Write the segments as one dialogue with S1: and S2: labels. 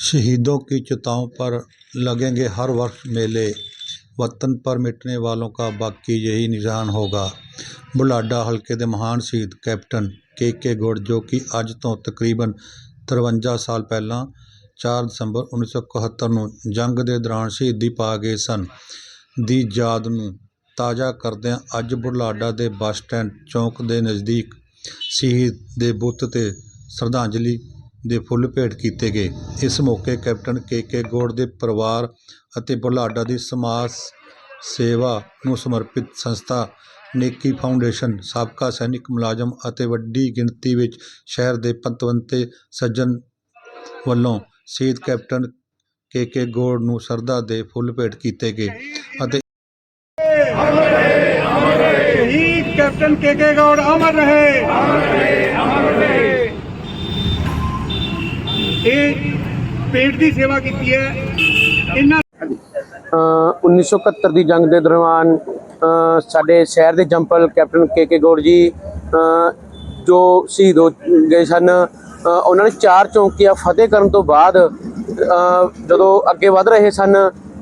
S1: शहीदों की चिताओं पर लगेंगे हर वर्ष मेले वतन पर मिटने वालों का बाकी यही ਨਿਸ਼ਾਨ ਹੋਗਾ ਬੁਢਲਾਡਾ ਹਲਕੇ ਦੇ ਮਹਾਨ ਸ਼ਹੀਦ ਕੈਪਟਨ ਕੇ ਕੇ ਗੁੜ ਜੋ ਕਿ ਅੱਜ ਤੋਂ ਤਕਰੀਬਨ 53 ਸਾਲ ਪਹਿਲਾਂ 4 ਦਸੰਬਰ 1971 ਨੂੰ ਜੰਗ ਦੇ ਦੌਰਾਨ ਸ਼ਹੀਦੀ ਪਾ ਗਏ ਸਨ ਦੀ ਯਾਦ ਨੂੰ ਤਾਜ਼ਾ ਕਰਦਿਆਂ ਅੱਜ ਬੁਢਲਾਡਾ ਦੇ ਬੱਸ ਸਟੈਂਡ ਚੌਂਕ ਦੇ ਨਜ਼ਦੀਕ ਸ਼ਹੀਦ ਦੇ ਬੁੱਤ ਤੇ ਸ਼ਰਧਾਂਜਲੀ ਦੇ ਫੁੱਲ ਭੇਟ ਕੀਤੇ ਗਏ। ਇਸ ਮੌਕੇ ਕੈਪਟਨ ਕੇ ਕੇ ਗੌੜ ਦੇ ਪਰਿਵਾਰ ਅਤੇ ਬੁਢਲਾਡਾ ਦੀ ਸਮਾਜ ਸੇਵਾ ਨੂੰ ਸਮਰਪਿਤ ਸੰਸਥਾ ਨੇਕੀ ਫਾਊਂਡੇਸ਼ਨ, ਸਾਬਕਾ ਸੈਨਿਕ ਮੁਲਾਜ਼ਮ ਅਤੇ ਵੱਡੀ ਗਿਣਤੀ ਵਿੱਚ ਸ਼ਹਿਰ ਦੇ ਪਤਵੰਤੇ ਸੱਜਣ ਵੱਲੋਂ ਸ਼ਹੀਦ ਕੈਪਟਨ ਕੇ ਕੇ ਗੌੜ ਨੂੰ ਸ਼ਰਧਾ ਦੇ ਫੁੱਲ ਭੇਟ ਕੀਤੇ ਗਏ ਅਤੇ
S2: ਸ਼ਹੀਦ ਕੈਪਟਨ ਕੇ ਕੇ ਗੌੜ ਅਮਰ ਰਹੇ। ਇਹ ਪੇਟ ਦੀ ਸੇਵਾ ਕੀਤੀ ਹੈ। ਇਹਨਾਂ
S3: ਅ 1971 ਦੀ ਜੰਗ ਦੇ ਦੌਰਾਨ ਸਾਡੇ ਸ਼ਹਿਰ ਦੇ ਜੰਪਲ ਕੈਪਟਨ ਕੇ ਕੇ ਗੌੜ ਜੀ ਜੋ ਸ਼ਹੀਦ ਹੋ ਗਏ ਸਨ ਉਹਨਾਂ ਨੇ ਚਾਰ ਚੌਂਕੀਆਂ ਫਤਿਹ ਕਰਨ ਤੋਂ ਬਾਅਦ ਜਦੋਂ ਅੱਗੇ ਵਧ ਰਹੇ ਸਨ,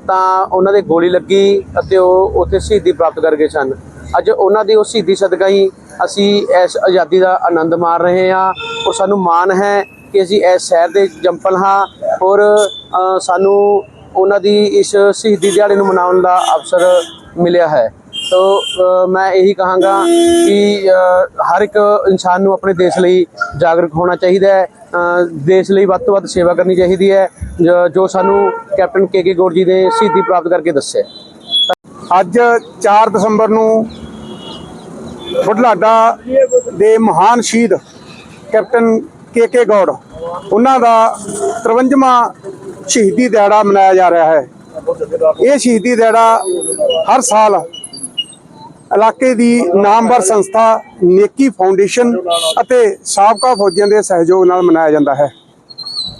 S3: ਤਾਂ ਉਹਨਾਂ ਦੇ ਗੋਲੀ ਲੱਗੀ ਅਤੇ ਉਹ ਉੱਥੇ ਸ਼ਹੀਦੀ ਪ੍ਰਾਪਤ ਕਰ ਗਏ ਸਨ। ਅੱਜ ਉਹਨਾਂ ਦੀ ਉਹ ਸ਼ਹੀਦੀ ਸਦਕਾ ਹੀ ਅਸੀਂ ਇਸ ਆਜ਼ਾਦੀ ਦਾ ਆਨੰਦ ਮਾਣ ਰਹੇ ਹਾਂ। ਉਹ ਸਾਨੂੰ ਮਾਣ ਹੈ ਕਿ ਅਸੀਂ ਇਸ ਸ਼ਹਿਰ ਦੇ ਜੰਪਲ ਹਾਂ ਔਰ ਸਾਨੂੰ ਉਹਨਾਂ ਦੀ ਇਸ ਸ਼ਹੀਦੀ ਦਿਹਾੜੇ ਨੂੰ ਮਨਾਉਣ ਦਾ ਅਵਸਰ ਮਿਲਿਆ ਹੈ। ਤੋ ਮੈਂ ਇਹੀ ਕਹਾਂਗਾ ਕਿ ਹਰ ਇੱਕ ਇਨਸਾਨ ਨੂੰ ਆਪਣੇ ਦੇਸ਼ ਲਈ ਜਾਗਰੂਕ ਹੋਣਾ ਚਾਹੀਦਾ ਹੈ। ਦੇਸ਼ ਲਈ ਵੱਧ ਤੋਂ ਵੱਧ ਸੇਵਾ ਕਰਨੀ ਚਾਹੀਦੀ ਹੈ, ਜੋ ਸਾਨੂੰ ਕੈਪਟਨ ਕੇ ਕੇ ਗੌੜ ਜੀ ਨੇ ਸ਼ਹੀਦੀ ਪ੍ਰਾਪਤ ਕਰਕੇ ਦੱਸਿਆ।
S2: ਅੱਜ 4 ਦਸੰਬਰ ਨੂੰ ਬੁਢਲਾਡਾ ਦੇ ਮਹਾਨ ਸ਼ਹੀਦ ਕੈਪਟਨ ਕੇ ਕੇ ਗੌੜ, ਉਹਨਾਂ ਦਾ 53ਵਾਂ ਸ਼ਹੀਦੀ ਦਿਹਾੜਾ ਮਨਾਇਆ ਜਾ ਰਿਹਾ ਹੈ। ਇਹ ਸ਼ਹੀਦੀ ਦਿਹਾੜਾ ਹਰ ਸਾਲ ਇਲਾਕੇ ਦੀ ਨਾਮਵਰ ਸੰਸਥਾ ਨੇਕੀ ਫਾਊਂਡੇਸ਼ਨ ਅਤੇ ਸਾਬਕਾ ਫੌਜੀਆਂ ਦੇ ਸਹਿਯੋਗ ਨਾਲ ਮਨਾਇਆ ਜਾਂਦਾ ਹੈ।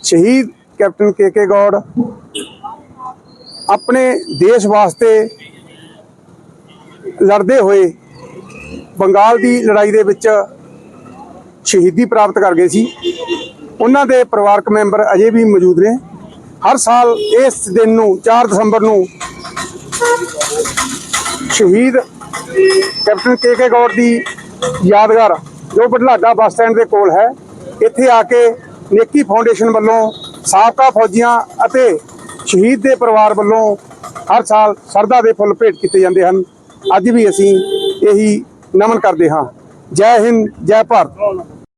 S2: ਸ਼ਹੀਦ ਕੈਪਟਨ ਕੇ ਕੇ ਗੌੜ ਆਪਣੇ ਦੇਸ਼ ਵਾਸਤੇ ਲੜਦੇ ਹੋਏ ਬੰਗਾਲ ਦੀ ਲੜਾਈ ਦੇ ਵਿੱਚ ਸ਼ਹੀਦੀ ਪ੍ਰਾਪਤ ਕਰ ਗਏ ਸੀ। ਉਹਨਾਂ ਦੇ ਪਰਿਵਾਰਕ ਮੈਂਬਰ ਅਜੇ ਵੀ ਮੌਜੂਦ ਨੇ। ਹਰ ਸਾਲ ਇਸ ਦਿਨ ਨੂੰ 4 ਦਸੰਬਰ ਨੂੰ ਸ਼ਹੀਦ ਕੈਪਟਨ ਕੇ ਕੇ ਗੌੜ ਦੀ ਯਾਦਗਾਰ, ਜੋ ਬਢਲਾਡਾ ਬੱਸ ਸਟੈਂਡ ਦੇ ਕੋਲ ਹੈ, ਇੱਥੇ ਆ ਕੇ ਨੇਕੀ ਫਾਊਂਡੇਸ਼ਨ ਵੱਲੋਂ ਸਾਬਕਾ ਫੌਜੀਆਂ ਅਤੇ ਸ਼ਹੀਦ ਦੇ ਪਰਿਵਾਰ ਵੱਲੋਂ ਹਰ ਸਾਲ ਸਰਦਾ ਦੇ ਫੁੱਲ ਭੇਟ ਕੀਤੇ ਜਾਂਦੇ ਹਨ। ਅੱਜ ਵੀ ਅਸੀਂ ਇਹੀ ਨਮਨ ਕਰਦੇ ਹਾਂ। ਜੈ ਹਿੰਦ ਜੈ ਭਾਰਤ।